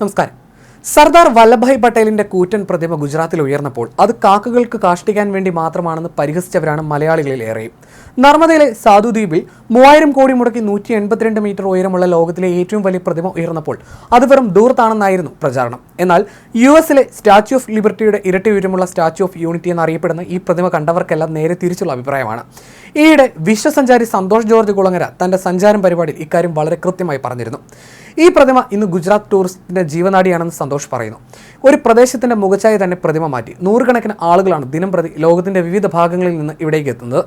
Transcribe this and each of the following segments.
നമസ്കാരം. സർദാർ വല്ലഭായ് പട്ടേലിന്റെ കൂറ്റൻ പ്രതിമ ഗുജറാത്തിൽ ഉയർന്നപ്പോൾ അത് കാക്കകൾക്ക് കാഷ്ടിക്കാൻ വേണ്ടി മാത്രമാണെന്ന് പരിഹസിച്ചവരാണ് മലയാളികളിൽ ഏറെയും. നർമ്മദയിലെ സാധുദ്വീപിൽ മൂവായിരം കോടി മുടക്കി നൂറ്റി എൺപത്തിരണ്ട് മീറ്റർ ഉയരമുള്ള ലോകത്തിലെ ഏറ്റവും വലിയ പ്രതിമ ഉയർന്നപ്പോൾ അത് വെറും ദൂരത്താണെന്നായിരുന്നു പ്രചാരണം. എന്നാൽ യു എസിലെ സ്റ്റാച്യു ഓഫ് ലിബർട്ടിയുടെ ഇരട്ടി ഉയരമുള്ള സ്റ്റാച്യു ഓഫ് യൂണിറ്റി എന്നറിയപ്പെടുന്ന ഈ പ്രതിമ കണ്ടവർക്കെല്ലാം നേരെ തിരിച്ചുള്ള അഭിപ്രായമാണ്. ഈയിടെ വിശ്വസഞ്ചാരി സന്തോഷ് ജോർജ് കുളങ്ങര തന്റെ സഞ്ചാരം പരിപാടിയിൽ ഇക്കാര്യം വളരെ കൃത്യമായി പറഞ്ഞിരുന്നു. ഈ പ്രതിമ ഇന്ന് ഗുജറാത്ത് ടൂറിസ്റ്റിന്റെ ജീവനാടിയാണെന്ന് സന്തോഷ് പറയുന്നു. ഒരു പ്രദേശത്തിന്റെ മുഖച്ചായ തന്നെ പ്രതിമ മാറ്റി. നൂറുകണക്കിന് ആളുകളാണ് ദിനം പ്രതി ലോകത്തിന്റെ വിവിധ ഭാഗങ്ങളിൽ നിന്ന് ഇവിടേക്ക് എത്തുന്നത്.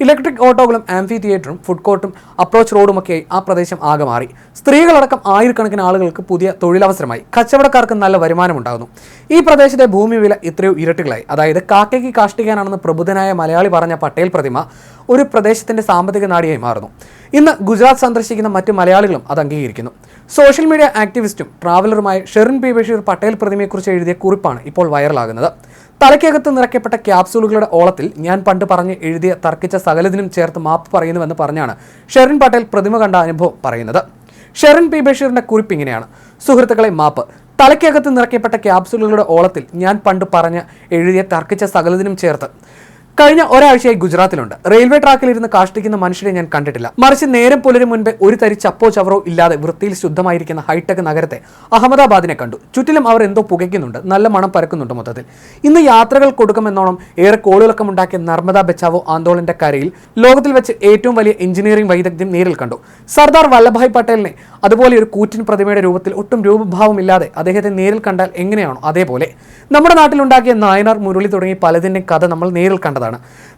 ഇലക്ട്രിക് ഓട്ടോകളും ആംഫി തിയേറ്ററും ഫുഡ് കോർട്ടും അപ്രോച്ച് റോഡുമൊക്കെയായി ആ പ്രദേശം ആകെ മാറി. സ്ത്രീകളടക്കം ആയിരക്കണക്കിന് ആളുകൾക്ക് പുതിയ തൊഴിലവസരമായി. കച്ചവടക്കാർക്ക് നല്ല വരുമാനമുണ്ടാകുന്നു. ഈ പ്രദേശത്തെ ഭൂമി വില ഇത്രയോ ഇരട്ടികളായി. അതായത് കാക്കയ്ക്ക് കാഷ്ടിക്കാനാണെന്ന് പ്രബുദ്ധനായ മലയാളി പറഞ്ഞ പട്ടേൽ പ്രതിമ ഒരു പ്രദേശത്തിന്റെ സാമ്പത്തിക നാടിയായി മാറുന്നു. ഇന്ന് ഗുജറാത്ത് സന്ദർശിക്കുന്ന മറ്റ് മലയാളികളും അത് അംഗീകരിക്കുന്നു. സോഷ്യൽ മീഡിയ ആക്ടിവിസ്റ്റും ട്രാവലറുമായ ഷെറിൻ പി. ബഷീർ പട്ടേൽ പ്രതിമയെക്കുറിച്ച് എഴുതിയ കുറിപ്പാണ് ഇപ്പോൾ വൈറലാകുന്നത്. തലയ്ക്കകത്ത് നിറയ്ക്കപ്പെട്ട ക്യാപ്സൂളുകളുടെ ഓളത്തിൽ ഞാൻ പണ്ട് പറഞ്ഞ് എഴുതിയ തർക്കിച്ച സകലതിനും ചേർത്ത് മാപ്പ് പറയുന്നുവെന്ന് പറഞ്ഞാണ് ഷെറിൻ പട്ടേൽ പ്രതിമ കണ്ട അനുഭവം പറയുന്നത്. ഷെറിൻ പി. ബഷീറിന്റെ കുറിപ്പ് ഇങ്ങനെയാണ്. സുഹൃത്തുക്കളെ മാപ്പ്. തലയ്ക്കകത്ത് നിറയ്ക്കപ്പെട്ട ക്യാപ്സൂളുകളുടെ ഓളത്തിൽ ഞാൻ പണ്ട് പറഞ്ഞ് എഴുതിയ തർക്കിച്ച സകലതിനും ചേർത്ത് കഴിഞ്ഞ ഒരാഴ്ചയായി ഗുജറാത്തിലുണ്ട്. റെയിൽവേ ട്രാക്കിൽ ഇരുന്ന് കാഷ്ടിക്കുന്ന മനുഷ്യരെ ഞാൻ കണ്ടിട്ടില്ല. മറിച്ച് നേരം പുലരും മുൻപേ ഒരു തരി ചപ്പോ ചവറോ ഇല്ലാതെ വൃത്തിയിൽ ശുദ്ധമായിരിക്കുന്ന ഹൈടെക് നഗരത്തെ അഹമ്മദാബാദിനെ കണ്ടു. ചുറ്റിലും അവർ എന്തോ പുകയ്ക്കുന്നുണ്ട്. നല്ല മണം പരക്കുന്നുണ്ട് മൊത്തത്തിൽ. ഇന്ന് യാത്രകൾ കൊടുക്കുമെന്നോണം ഏറെ കോളിളക്കമുണ്ടാക്കിയ നർമ്മദ ബച്ചാവോ ആന്തോളന്റെ കരയിൽ ലോകത്തിൽ വെച്ച് ഏറ്റവും വലിയ എഞ്ചിനീയറിംഗ് വൈദഗ്ധ്യം നേരിൽ കണ്ടു. സർദാർ വല്ലഭായ് പട്ടേലിനെ അതുപോലെ ഒരു കൂറ്റിൻ പ്രതിമയുടെ രൂപത്തിൽ ഒട്ടും രൂപഭാവമില്ലാതെ അദ്ദേഹത്തെ നേരിൽ കണ്ടാൽ എങ്ങനെയാണോ അതേപോലെ. നമ്മുടെ നാട്ടിലുണ്ടാക്കിയ നായനാർ മുരളി തുടങ്ങി പലതിന്റെയും കഥ നമ്മൾ നേരിൽ കണ്ടതാണ്.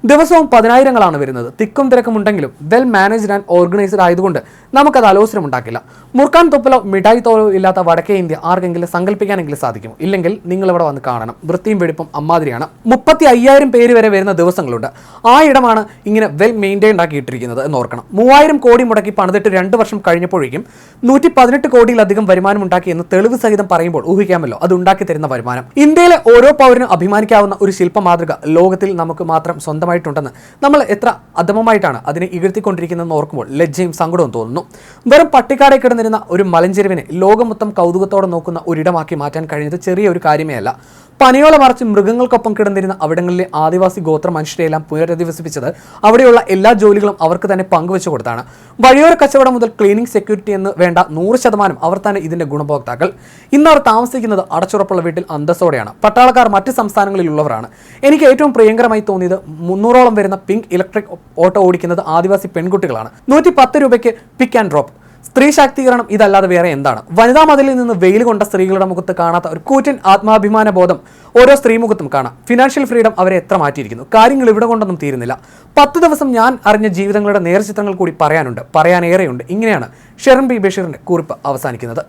ദിവസവും പതിനായിരങ്ങളാണ് വരുന്നത്. തിക്കും തിരക്കും ഉണ്ടെങ്കിലും വെൽ മാനേജ്ഡ് ആൻഡ് ഓർഗനൈസ്ഡ് ആയതുകൊണ്ട് നമുക്കത് അലോസരം ഉണ്ടാക്കില്ല മുർക്കാൻ തൊപ്പലോ മിഠായി തോലോ ഇല്ലാത്ത വടക്കേ ഇന്ത്യ ആർക്കെങ്കിലും സങ്കല്പിക്കാനെങ്കിലും സാധിക്കും. ഇല്ലെങ്കിൽ നിങ്ങൾ ഇവിടെ വന്ന് കാണണം. വൃത്തിയും വെടിപ്പും അമ്മാതിരിയാണ്. മുപ്പത്തി അയ്യായിരം പേര് വരെ വരുന്ന ദിവസങ്ങളുണ്ട്. ആ ഇടമാണ് ഇങ്ങനെ വെൽ മെയിന്റൈൻഡ് ആക്കിയിട്ടിരിക്കുന്നത് എന്ന് ഓർക്കണം. മൂവായിരം കോടി മുടക്കി പണിതിട്ട് രണ്ട് വർഷം കഴിഞ്ഞപ്പോഴേക്കും നൂറ്റി പതിനെട്ട് കോടിയിലധികം വരുമാനം ഉണ്ടാക്കി എന്ന് തെളിവ് സഹിതം പറയുമ്പോൾ ഊഹിക്കാമല്ലോ. അത് ഉണ്ടാക്കി തരുന്ന വരുമാനം. ഇന്ത്യയിലെ ഓരോ പൗരനും അഭിമാനിക്കാവുന്ന ഒരു ശില്പ മാതൃക ലോകത്തിൽ നമുക്ക് മാത്രം സ്വന്തമായിട്ടുണ്ടെന്ന് നമ്മൾ എത്ര അധമമായിട്ടാണ് അതിനെ ഇകഴ്ത്തിക്കൊണ്ടിരിക്കുന്നതെന്ന് ഓർക്കുമ്പോൾ ലജ്ജയും സങ്കടവും തോന്നുന്നു. വെറും പട്ടിക്കാടെ കിടന്നിരുന്ന ഒരു മലഞ്ചെരുവിനെ ലോകം മൊത്തം കൗതുകത്തോടെ നോക്കുന്ന ഒരിടമാക്കി മാറ്റാൻ കഴിഞ്ഞത് ചെറിയ ഒരു കാര്യമേ അല്ല. പനിയോല മറിച്ച് മൃഗങ്ങൾക്കൊപ്പം കിടന്നിരുന്ന അവിടങ്ങളിലെ ആദിവാസി ഗോത്ര മനുഷ്യരെയെല്ലാം പുനരധിവസിപ്പിച്ചത് അവിടെയുള്ള എല്ലാ ജോലികളും അവർക്ക് തന്നെ പങ്കുവെച്ചു കൊടുത്താണ്. വഴിയോര കച്ചവടം മുതൽ ക്ലീനിങ് സെക്യൂരിറ്റി എന്ന് വേണ്ട നൂറ് ശതമാനം അവർ തന്നെ ഇതിന്റെ ഗുണഭോക്താക്കൾ. ഇന്ന് അവർ താമസിക്കുന്നത് അടച്ചുറപ്പുള്ള വീട്ടിൽ അന്തസ്സോടെയാണ്. പട്ടാളക്കാർ മറ്റ് സംസ്ഥാനങ്ങളിലുള്ളവരാണ്. എനിക്ക് ഏറ്റവും പ്രിയങ്കരമായി തോന്നിയത് മുന്നൂറോളം വരുന്ന പിങ്ക് ഇലക്ട്രിക് ഓട്ടോ ഓടിക്കുന്നത് ആദിവാസി പെൺകുട്ടികളാണ്. നൂറ്റി പത്ത് രൂപയ്ക്ക് പിക്ക് ആൻഡ് ഡ്രോപ്പ് സ്ത്രീ ശാക്തീകരണം ഇതല്ലാതെ വേറെ എന്താണ്? വനിതാ മതിലിൽ നിന്ന് വെയിൽ കൊണ്ട സ്ത്രീകളുടെ മുഖത്ത് കാണാത്ത ഒരു കൂറ്റൻ ആത്മാഭിമാന ബോധം ഓരോ സ്ത്രീ മുഖത്തും കാണാം. ഫിനാൻഷ്യൽ ഫ്രീഡം അവരെ എത്ര മാറ്റിയിരിക്കുന്നു? കാര്യങ്ങൾ ഇവിടെ കൊണ്ടൊന്നും തീരുന്നില്ല. പത്ത് ദിവസം ഞാൻ അറിഞ്ഞ ജീവിതങ്ങളുടെ നേർചിത്രങ്ങൾ കൂടി പറയാനുണ്ട് പറയാനേറെയുണ്ട്. ഇങ്ങനെയാണ് ഷെറിൻ ബി ബഷീറിന്റെ കുറിപ്പ് അവസാനിക്കുന്നത്.